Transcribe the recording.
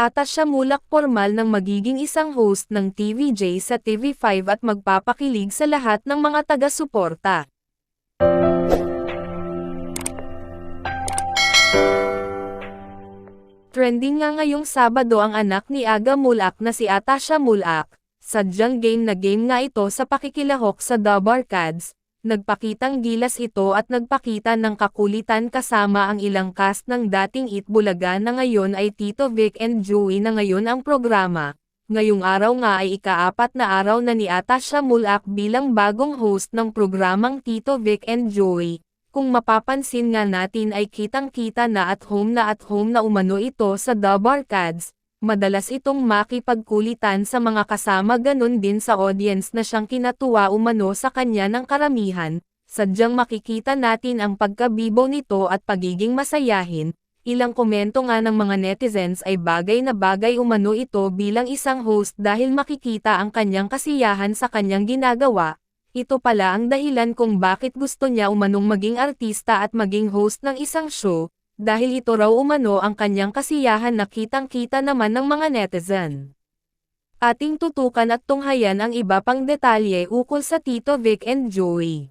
Ata siya mulak formal ng magiging isang host ng TVJ sa TV5 at magpapakilig sa lahat ng mga taga-suporta. Trending nga ngayong Sabado ang anak ni Aga Mulak na si Atasha Mulak. Sadyang game na game nga ito sa pakikilahok sa The Barkads. Nagpakitang gilas ito at nagpakita ng kakulitan kasama ang ilang cast ng dating Eat Bulaga na ngayon ay Tito Vic and Joey na ngayon ang programa. Ngayong araw nga ay ikaapat na araw na ni Atasha Mulak bilang bagong host ng programang Tito Vic and Joey. Kung mapapansin nga natin ay kitang-kita na at home na at home na umano ito sa The Barkads, madalas itong makipagkulitan sa mga kasama ganun din sa audience na siyang kinatuwa umano sa kanya ng karamihan, sadyang makikita natin ang pagkabibo nito at pagiging masayahin, ilang komento nga ng mga netizens ay bagay na bagay umano ito bilang isang host dahil makikita ang kanyang kasiyahan sa kanyang ginagawa, ito pala ang dahilan kung bakit gusto niya umanong maging artista at maging host ng isang show, dahil ito raw umano ang kanyang kasiyahan na kitang-kita naman ng mga netizen. Ating tutukan at tunghayan ang iba pang detalye ukol sa Tito Vic and Joey.